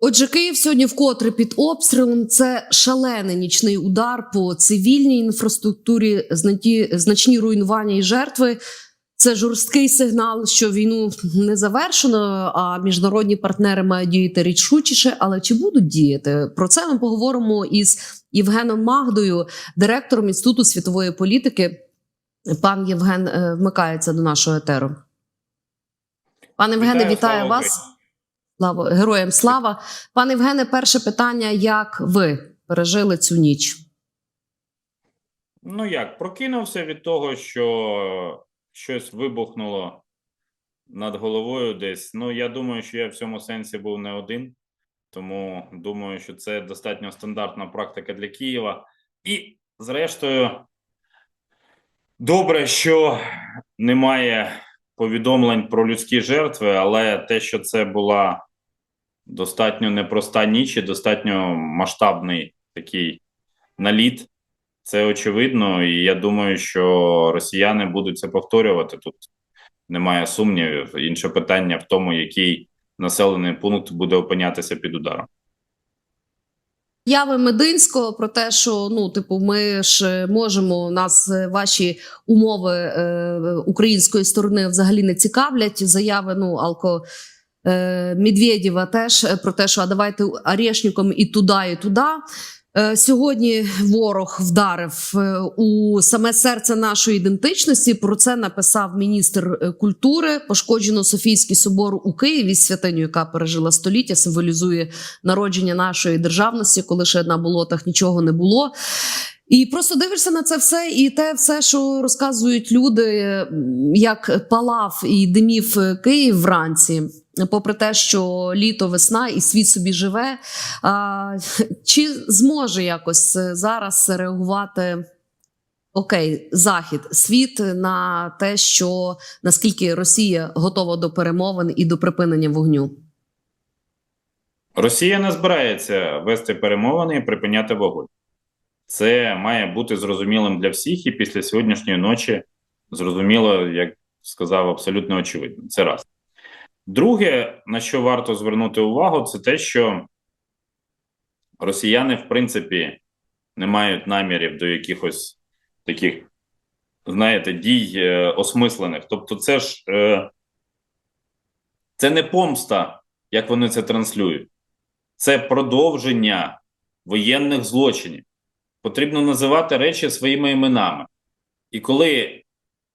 Отже, Київ сьогодні вкотре під обстрілом. Це шалений нічний удар по цивільній інфраструктурі, значні руйнування і жертви. Це жорсткий сигнал, що війну не завершено, а міжнародні партнери мають діяти рішучіше. Але чи будуть діяти? Про це ми поговоримо із Євгеном Магдою, директором інституту світової політики. Пан Євген е, вмикається до нашого етеру. Пане Євгене, Вітаю, вітаю вас. Слава героям слава. Пане Євгене, перше питання: як ви пережили цю ніч? Ну як, прокинувся від того, що щось вибухнуло над головою десь. Ну, я думаю, що я в цьому сенсі був не один, тому думаю, що це достатньо стандартна практика для Києва. І, зрештою, добре, що немає повідомлень про людські жертви, але те, що це була достатньо непроста ніч і достатньо масштабний такий наліт. Це очевидно, і я думаю, що росіяни будуть це повторювати. Тут немає сумнівів. Інше питання в тому, який населений пункт буде опинятися під ударом. Яви Мединського про те, що ну, типу, ми ж можемо нас е, ваші умови е, української сторони взагалі не цікавлять. Заяви ну алко. Е, Медведєва теж е, про те, що а давайте орешником і туди, і туди. Е, Сьогодні ворог вдарив у саме серце нашої ідентичності. Про це написав міністр культури. Пошкоджено Софійський собор у Києві, святиню, яка пережила століття, символізує народження нашої державності, коли ще на болотах нічого не було. І просто дивишся на це все, і те все, що розказують люди, як палав і димів Київ вранці. Попри те, що літо, весна і світ собі живе, чи зможе якось е, зараз реагувати окей, захід, світ на те, що наскільки Росія готова до перемовин і до припинення вогню? Росія не збирається вести перемовини і припиняти вогонь. Це має бути зрозумілим для всіх, і після сьогоднішньої ночі зрозуміло, як сказав, абсолютно очевидно. Це раз. Друге, на що варто звернути увагу, це те, що росіяни, в принципі, не мають намірів до якихось таких, знаєте, дій е, осмислених. Тобто, це ж е, це не помста, як вони це транслюють, це продовження воєнних злочинів. Потрібно називати речі своїми іменами. І коли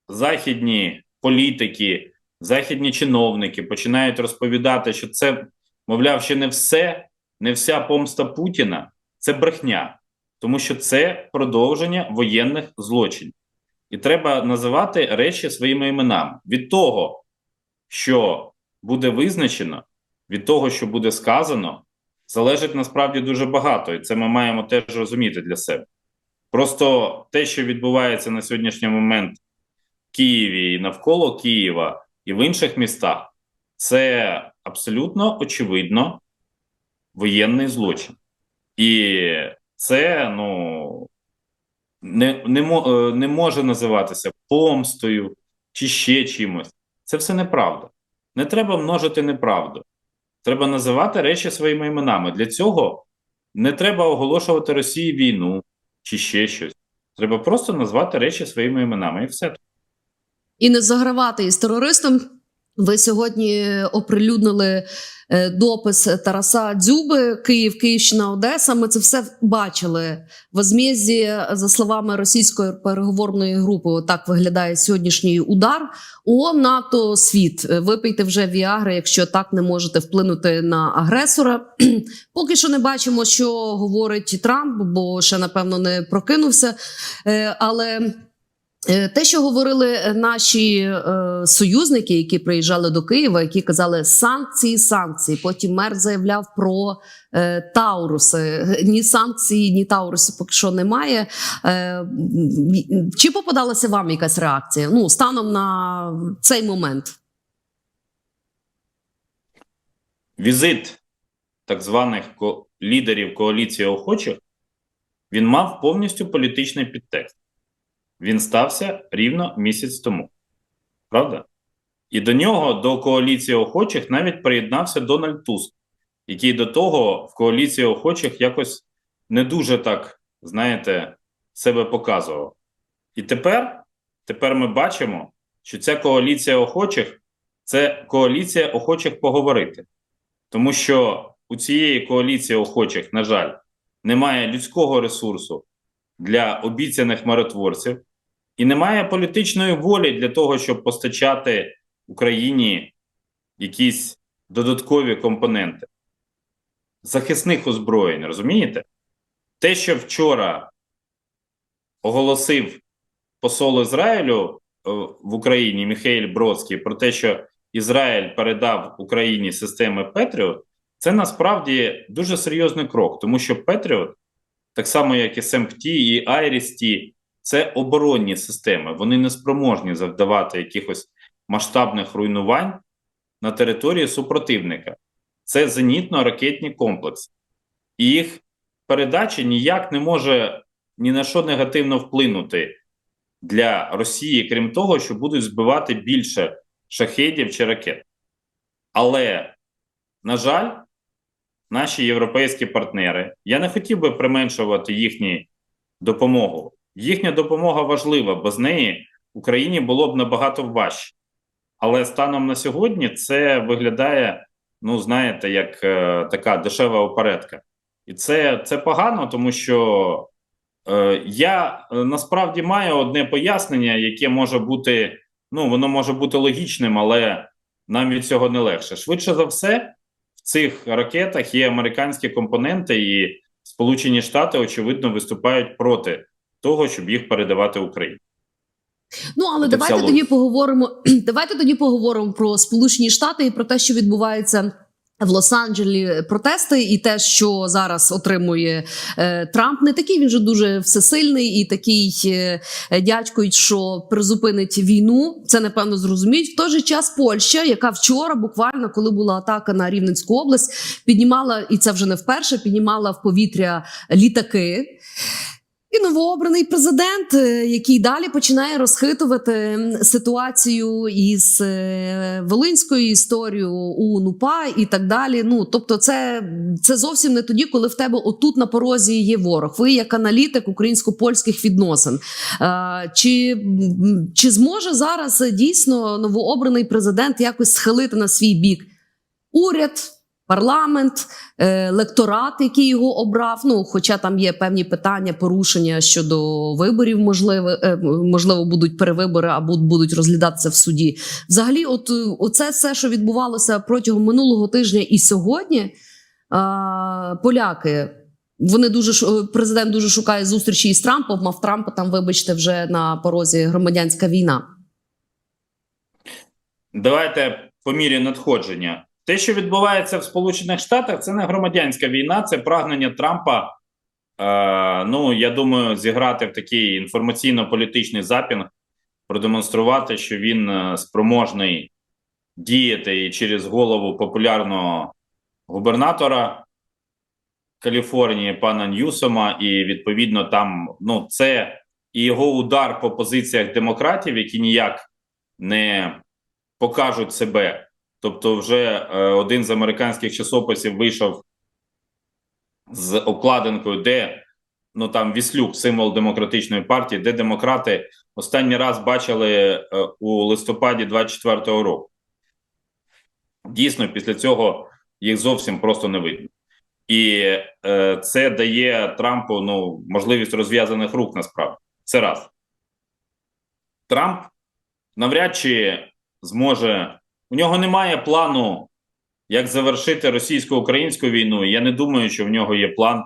західні політики, західні чиновники починають розповідати, що це, мовляв, ще не все, не вся помста Путіна, це брехня, тому що це продовження воєнних злочинів. І треба називати речі своїми іменами. Від того, що буде визначено, від того, що буде сказано, залежить насправді дуже багато, і це ми маємо теж розуміти для себе. Просто те, що відбувається на сьогоднішній момент в Києві і навколо Києва і в інших містах, це абсолютно очевидно воєнний злочин. І це ну, не, не, е, не може називатися помстою чи ще чимось. Це все неправда. Не треба множити неправду. Треба називати речі своїми іменами. Для цього не треба оголошувати Росії війну чи ще щось. Треба просто назвати речі своїми іменами, і все. І не загравати із терористом. Ви сьогодні оприлюднили е, допис Тараса Дзюби, Київ, Київщина, Одеса. Ми це все бачили. в Возмезді, за словами російської переговорної групи, так виглядає сьогоднішній удар. ООН, НАТО, світ. Випийте вже Віагри, якщо так не можете вплинути на агресора. Поки що не бачимо, що говорить Трамп, бо ще напевно не прокинувся. Е, Але Те, що говорили наші е, союзники, які приїжджали до Києва, які казали санкції, санкції. Потім мер заявляв про е, Тауруси. Ні санкцій, ні Тауруси поки що немає. Е, чи попадалася вам якась реакція? Ну, станом на цей момент? Візит так званих ко- лідерів коаліції охочих він мав повністю політичний підтекст. Він стався рівно місяць тому. Правда? І до нього, до коаліції охочих, навіть приєднався Дональд Туск. який до того в коаліції охочих якось не дуже так, знаєте, себе показував. І тепер, тепер ми бачимо, що ця коаліція охочих це коаліція охочих поговорити. Тому що у цієї коаліції охочих, на жаль, немає людського ресурсу для обіцяних миротворців, і немає політичної волі для того, щоб постачати Україні якісь додаткові компоненти захисних озброєнь, розумієте? Те, що вчора оголосив посол Ізраїлю е, в Україні Міхаїль Бродський про те, що Ізраїль передав Україні системи Петріот, це насправді дуже серйозний крок, тому що Петріот, так само як і СМПТ, і Айрісті, це оборонні системи. Вони не спроможні завдавати якихось масштабних руйнувань на території супротивника. Це зенітно-ракетні комплекси. Їх передача ніяк не може ні на що негативно вплинути для Росії, крім того, що будуть збивати більше шахедів чи ракет. Але, на жаль, наші європейські партнери, я не хотів би применшувати їхню допомогу. Їхня допомога важлива, бо з неї Україні було б набагато важче. Але станом на сьогодні це виглядає, ну знаєте, як е, така дешева опередка. І це, це погано, тому що е, я е, насправді маю одне пояснення, яке може бути, ну, воно може бути логічним, але нам від цього не легше. Швидше за все, в цих ракетах є американські компоненти, і Сполучені Штати, очевидно, виступають проти того, щоб їх передавати Україні. Ну але Це давайте тоді поговоримо. Давайте тоді поговоримо про Сполучені Штати і про те, що відбувається. В Лос-Анджелі протести, і те, що зараз отримує е, Трамп, не такий він же дуже всесильний і такий е, дядько, що призупинить війну. Це напевно зрозуміють. В той же час Польща, яка вчора, буквально коли була атака на Рівненську область, піднімала і це вже не вперше, піднімала в повітря літаки. І новообраний президент, е, який далі починає розхитувати ситуацію із е, волинською історією у НУПА і так далі. Ну тобто, це, це зовсім не тоді, коли в тебе отут на порозі є ворог. Ви як аналітик українсько-польських відносин. Е, Чи, чи зможе зараз дійсно новообраний президент якось схилити на свій бік уряд? Парламент, е, лекторат, який його обрав. Ну, хоча там є певні питання, порушення щодо виборів, можливо, е, можливо, будуть перевибори або будуть розглядатися в суді. Взагалі, от е, оце все, що відбувалося протягом минулого тижня і сьогодні, поляки. Вони дуже президент дуже шукає зустрічі із Трампом. А в Трампа там, вибачте, вже на порозі громадянська війна. Давайте по мірі надходження. Те, що відбувається в Сполучених Штатах, це не громадянська війна, це прагнення Трампа. Е, ну, я думаю, зіграти в такий інформаційно-політичний запінг, продемонструвати, що він е, спроможний діяти і через голову популярного губернатора Каліфорнії, пана Ньюсома, і відповідно там ну, це і його удар по позиціях демократів, які ніяк не покажуть себе. Тобто, вже е, один з американських часописів вийшов з обкладинкою, де ну там Віслюк, символ демократичної партії, де демократи останній раз бачили е, у листопаді 24-го року. Дійсно, після цього їх зовсім просто не видно. І е, це дає Трампу ну, можливість розв'язаних рук насправді. Це раз. Трамп навряд чи зможе. У нього немає плану, як завершити російсько-українську війну. Я не думаю, що в нього є план,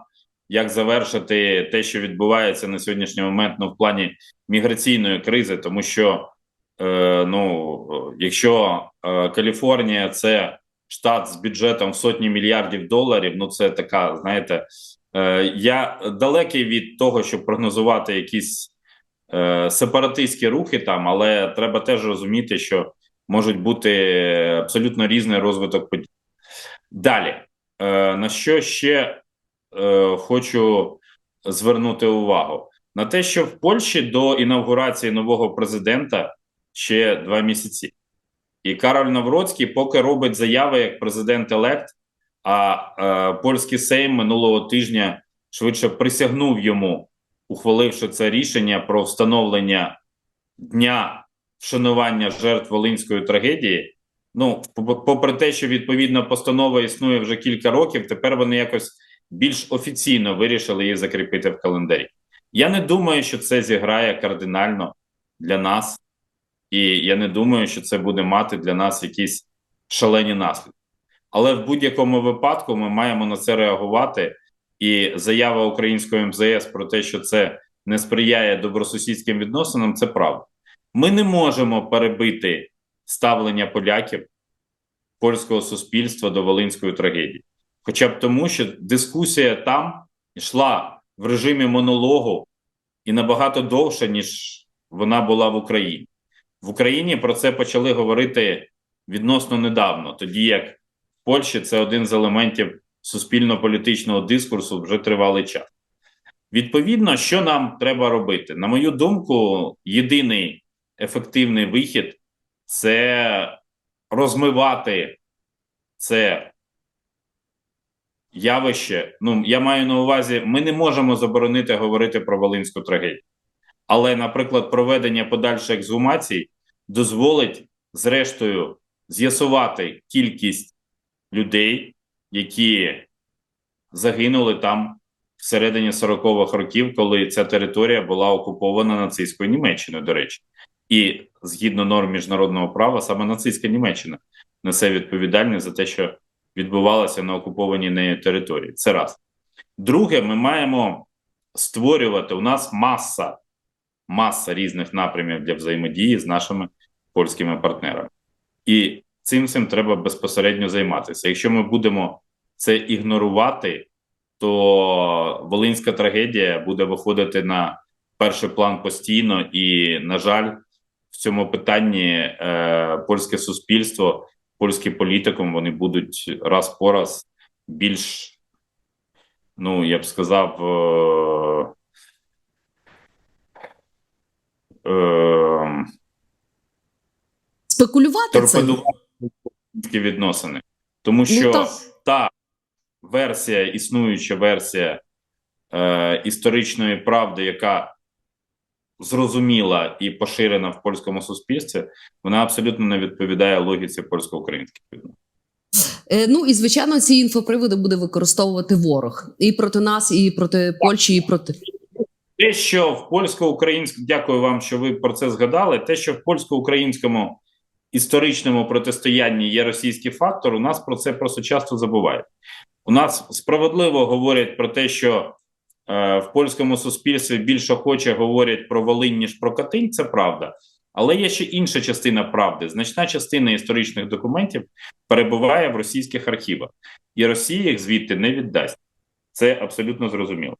як завершити те, що відбувається на сьогоднішній момент ну, в плані міграційної кризи, тому що е, ну, якщо е, Каліфорнія це штат з бюджетом в сотні мільярдів доларів, ну це така, знаєте, е, я далекий від того, щоб прогнозувати якісь е, сепаратистські рухи там, але треба теж розуміти, що можуть бути абсолютно різний розвиток подій. Далі, е, на що ще е, хочу звернути увагу? На те, що в Польщі до інавгурації нового президента ще два місяці. І Кароль Навроцький поки робить заяви як президент-елект, А е, польський Сейм минулого тижня швидше присягнув йому, ухваливши це рішення про встановлення дня вшанування жертв Волинської трагедії. Ну, попри те, що відповідна постанова існує вже кілька років, тепер вони якось більш офіційно вирішили її закріпити в календарі. Я не думаю, що це зіграє кардинально для нас, і я не думаю, що це буде мати для нас якісь шалені наслідки. Але в будь-якому випадку ми маємо на це реагувати. І заява українського МЗС про те, що це не сприяє добросусідським відносинам, це правда. Ми не можемо перебити ставлення поляків польського суспільства до волинської трагедії, хоча б тому, що дискусія там йшла в режимі монологу і набагато довше, ніж вона була в Україні. В Україні про це почали говорити відносно недавно, тоді як в Польщі це один з елементів суспільно-політичного дискурсу вже тривалий час. Відповідно, що нам треба робити? На мою думку, єдиний ефективний вихід це розмивати це явище. Ну, я маю на увазі, ми не можемо заборонити говорити про Волинську трагедію. Але, наприклад, проведення подальших ексгумацій дозволить, зрештою, з'ясувати кількість людей, які загинули там всередині 40-х років, коли ця територія була окупована нацистською Німеччиною, до речі. І згідно норм міжнародного права, саме нацистська Німеччина несе відповідальність за те, що відбувалося на окупованій нею території. Це раз. Друге, ми маємо створювати у нас маса, маса різних напрямів для взаємодії з нашими польськими партнерами. І цим всім треба безпосередньо займатися. Якщо ми будемо це ігнорувати, то волинська трагедія буде виходити на перший план постійно, і, на жаль, в цьому питанні е, польське суспільство, польський політикум вони будуть раз по раз більш, ну я б сказав, е, е, Спекулювати торпедувати відносини, тому що Ну, та- та версія, існуюча версія е, історичної правди, яка зрозуміла і поширена в польському суспільстві, вона абсолютно не відповідає логіці польсько-українських відносин. Е, Ну і звичайно, ці інфоприводи буде використовувати ворог і проти нас, і проти Польщі, і проти Те, що в польсько-українському, дякую вам, що ви про це згадали. Те, що в польсько-українському історичному протистоянні є російський фактор, у нас про це просто часто забувають. У нас справедливо говорять про те, що в польському суспільстві більш охоче говорять про Волинь, ніж про Катинь, це правда. Але є ще інша частина правди. Значна частина історичних документів перебуває в російських архівах, і Росія їх звідти не віддасть. Це абсолютно зрозуміло.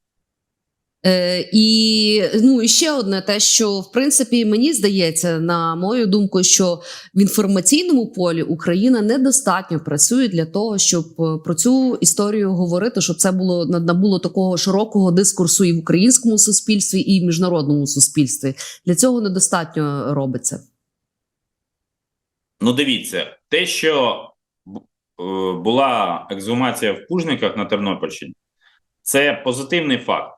Е, і ну і ще одне, те, що в принципі мені здається, на мою думку, що в інформаційному полі Україна недостатньо працює для того, щоб е, про цю історію говорити, щоб це було набуло такого широкого дискурсу і в українському суспільстві, і в міжнародному суспільстві. Для цього недостатньо робиться. Ну, дивіться, те, що е, була ексгумація в Пужниках на Тернопільщині, це позитивний факт.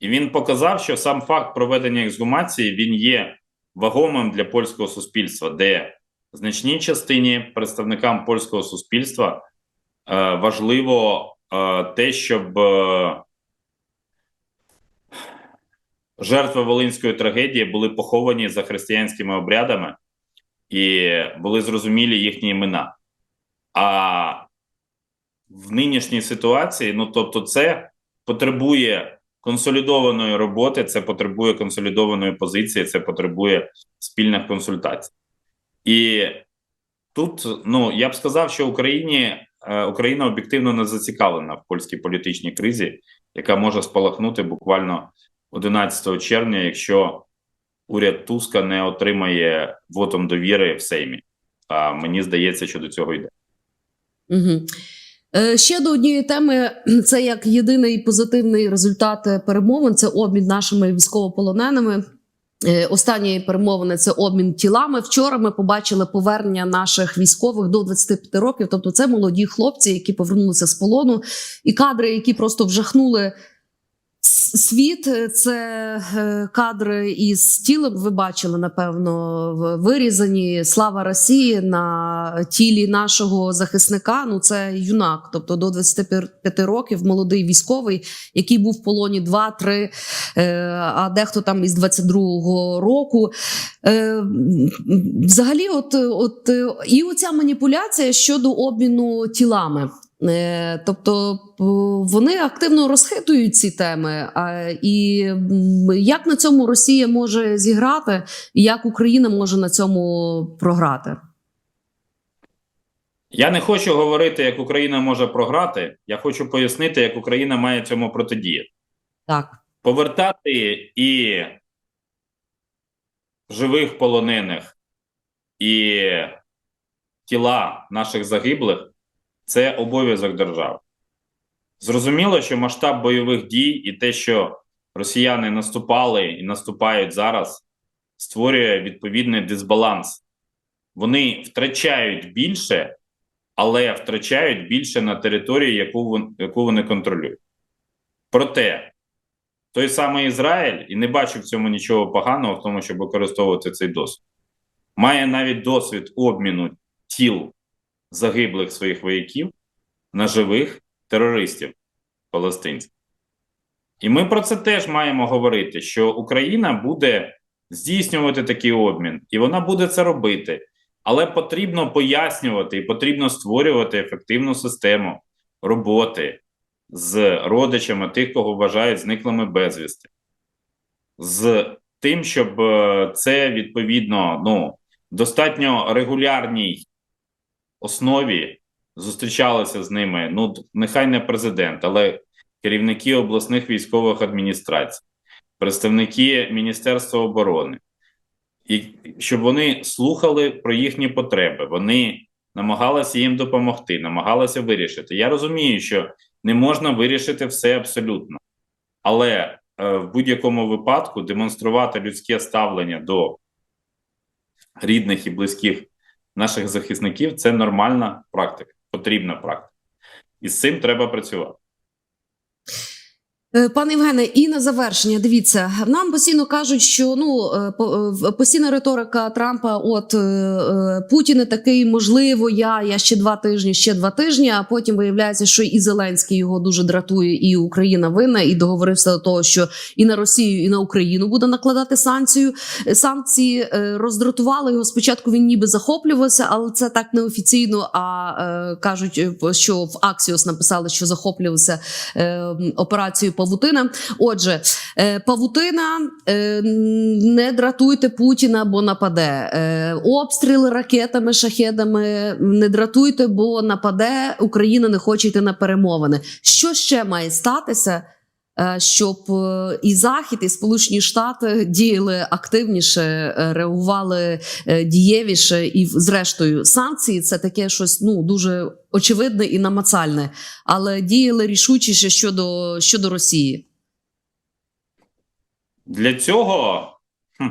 І він показав, що сам факт проведення ексгумації він є вагомим для польського суспільства, де значній частині представникам польського суспільства е, важливо е, те, щоб е, жертви Волинської трагедії були поховані за християнськими обрядами і були зрозумілі їхні імена. А в нинішній ситуації, ну тобто, це потребує консолідованої роботи, це потребує консолідованої позиції, це потребує спільних консультацій. І тут, ну я б сказав, що Україні е, Україна об'єктивно не зацікавлена в польській політичній кризі, яка може спалахнути буквально 11 червня, якщо уряд Туска не отримає вотом довіри в Сеймі. А мені здається, що до цього йде. Угу. Е, Ще до однієї теми, це як єдиний позитивний результат е, перемовин. Це обмін нашими військовополоненими. Е, Останні перемовини це обмін тілами. Вчора ми побачили повернення наших військових до 25 років. Тобто, це молоді хлопці, які повернулися з полону, і кадри, які просто вжахнули світ. Це е, кадри із тілом. Ви бачили, напевно, вирізані слава Росії на тілі нашого захисника. Ну це юнак, тобто до 25 років, молодий військовий, який був в полоні 2-3, е, а дехто там із 22-го року. Е, Взагалі, от, от е, і оця маніпуляція щодо обміну тілами. Е, Тобто вони активно розхитують ці теми. І як на цьому Росія може зіграти, і як Україна може на цьому програти? Я не хочу говорити, як Україна може програти. Я хочу пояснити, як Україна має цьому протидіяти. Так, Повертати і живих полонених, і тіла наших загиблих це обов'язок держави. Зрозуміло, що масштаб бойових дій і те, що росіяни наступали і наступають зараз, створює відповідний дисбаланс. Вони втрачають більше, але втрачають більше на території, яку, яку вони контролюють. Проте той самий Ізраїль, і не бачу в цьому нічого поганого, в тому, щоб використовувати цей досвід, має навіть досвід обміну тіл загиблих своїх вояків на живих терористів палестинців. І ми про це теж маємо говорити: що Україна буде здійснювати такий обмін, і вона буде це робити. Але потрібно пояснювати і потрібно створювати ефективну систему роботи з родичами тих, кого вважають зниклими безвісти, з тим, щоб е, це відповідно ну, достатньо регулярній основі зустрічалися з ними. Ну, нехай не президент, але керівники обласних військових адміністрацій, представники Міністерства оборони, і щоб вони слухали про їхні потреби, вони намагалися їм допомогти, намагалися вирішити. Я розумію, що не можна вирішити все абсолютно, але е, в будь-якому випадку демонструвати людське ставлення до рідних і близьких наших захисників це нормальна практика, потрібна практика. І з цим треба працювати. Е, Пане Євгене, і на завершення, дивіться, нам постійно кажуть, що ну е, по- е, постійна риторика Трампа: от е, е, Путін такий, можливо, я, я ще два тижні, ще два тижні. А потім виявляється, що і Зеленський його дуже дратує, і Україна винна, і договорився до того, що і на Росію, і на Україну буде накладати санкцію. Санкції роздратували його. Спочатку він ніби захоплювався, але це так неофіційно. А кажуть, що в Аксіос написали, що захоплювався операцією Павутина. Отже, е, Павутина е, не дратуйте Путіна, бо нападе. Е, обстріли ракетами, шахедами не дратуйте, бо нападе. Україна не хоче йти на перемовини. Що ще має статися? Е, Щоб е, і Захід, і Сполучені Штати діяли активніше, е, реагували дієвіше, і зрештою санкції це таке щось ну дуже очевидне і намацальне, але діяли рішучіше щодо, щодо Росії. Для цього хм,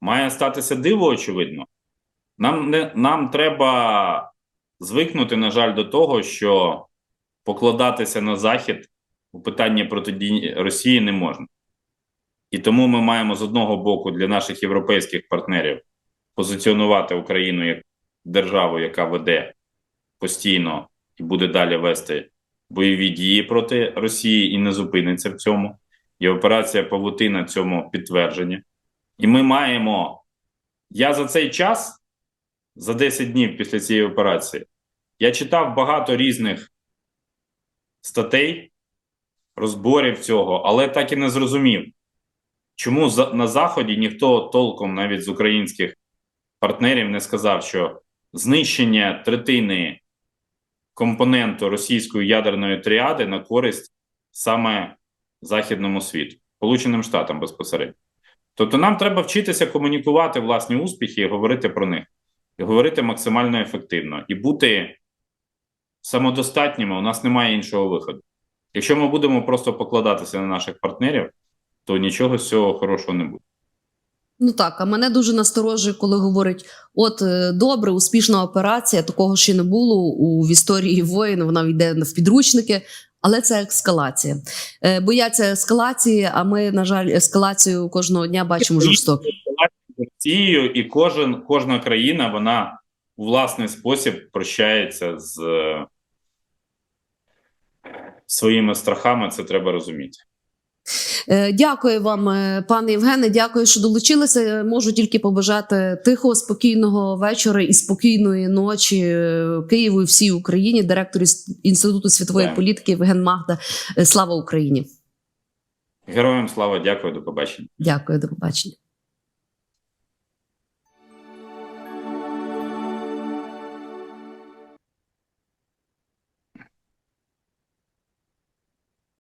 має статися диво, очевидно. Нам, не, нам треба звикнути, на жаль, до того, що покладатися на Захід у питанні протидії Росії не можна. І тому ми маємо з одного боку для наших європейських партнерів позиціонувати Україну як державу, яка веде постійно і буде далі вести бойові дії проти Росії і не зупиниться в цьому. І операція Павутина цьому підтвердження. І ми маємо. Я за цей час, за 10 днів після цієї операції, я читав багато різних статей, розборів цього, але так і не зрозумів, чому на Заході ніхто толком, навіть з українських партнерів, не сказав, що знищення третини компоненту російської ядерної тріади на користь саме західному світу, Сполученим Штатам безпосередньо. Тобто нам треба вчитися комунікувати власні успіхи і говорити про них, і говорити максимально ефективно, і бути самодостатніми. У нас немає іншого виходу. Якщо ми будемо просто покладатися на наших партнерів, то нічого з цього хорошого не буде. Ну так, а мене дуже насторожує, коли говорять: от е, добре, успішна операція, такого ще не було у в історії воїн. Вона йде в підручники, але це ескалація. Е, бояться ескалації, а ми, на жаль, ескалацію кожного дня бачимо жорстоко. Росією, і кожен, кожна країна вона у власний спосіб прощається з е, своїми страхами. Це треба розуміти. Е, Дякую вам, е, пане Євгене. Дякую, що долучилися. Можу тільки побажати тихого, спокійного вечора і спокійної ночі е, Києву і всій Україні. Директор інституту світової Так. політики Євген Магда. Слава Україні! Героям слава, дякую, до побачення. Дякую, до побачення.